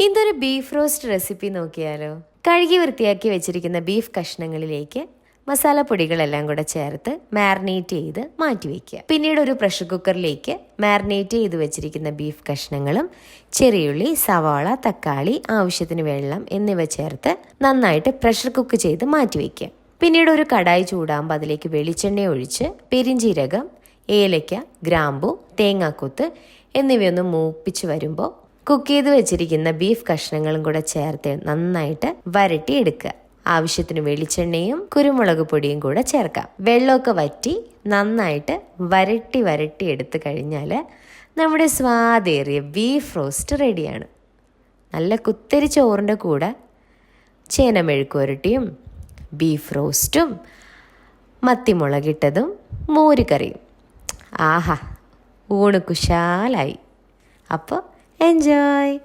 ഇതൊരു beef roast recipe നോക്കിയാലോ? കഴുകി വൃത്തിയാക്കി വെച്ചിരിക്കുന്ന ബീഫ് കഷ്ണങ്ങളിലേക്ക് മസാലപ്പൊടികളെല്ലാം കൂടെ ചേർത്ത് മാരിനേറ്റ് ചെയ്ത് മാറ്റി വയ്ക്കുക പിന്നീട് ഒരു പ്രഷർ കുക്കറിലേക്ക് മാരിനേറ്റ് ചെയ്ത് വെച്ചിരിക്കുന്ന ബീഫ് കഷ്ണങ്ങളും ചെറിയുള്ളി സവാള തക്കാളി ആവശ്യത്തിന് വെള്ളം എന്നിവ ചേർത്ത് നന്നായിട്ട് പ്രഷർ കുക്ക് ചെയ്ത് മാറ്റി വയ്ക്കുക പിന്നീട് ഒരു കടായി ചൂടാകുമ്പോൾ അതിലേക്ക് വെളിച്ചെണ്ണ ഒഴിച്ച് പെരിഞ്ചീരകം ഏലയ്ക്ക ഗ്രാമ്പു തേങ്ങാക്കൊത്ത് എന്നിവയൊന്ന് മൂപ്പിച്ച് വരുമ്പോൾ കുക്ക് ചെയ്ത് വെച്ചിരിക്കുന്ന ബീഫ് കഷ്ണങ്ങളും കൂടെ ചേർത്ത് നന്നായിട്ട് വരട്ടി എടുക്കുക ആവശ്യത്തിന് വെളിച്ചെണ്ണയും കുരുമുളക് പൊടിയും കൂടെ ചേർക്കാം. വെള്ളമൊക്കെ വറ്റി നന്നായിട്ട് വരട്ടി വരട്ടി എടുത്തു കഴിഞ്ഞാൽ നമ്മുടെ സ്വാദേറിയ ബീഫ് റോസ്റ്റ് റെഡിയാണ് നല്ല കുത്തരി ചോറിന്റെ കൂടെ ചേനമെഴുക്കുരട്ടിയും ബീഫ് റോസ്റ്റും മത്തിമുളകിട്ടതും മോരുകറിയും. ആഹാ ഊണ് കുശാലായി. അപ്പോൾ Enjoy!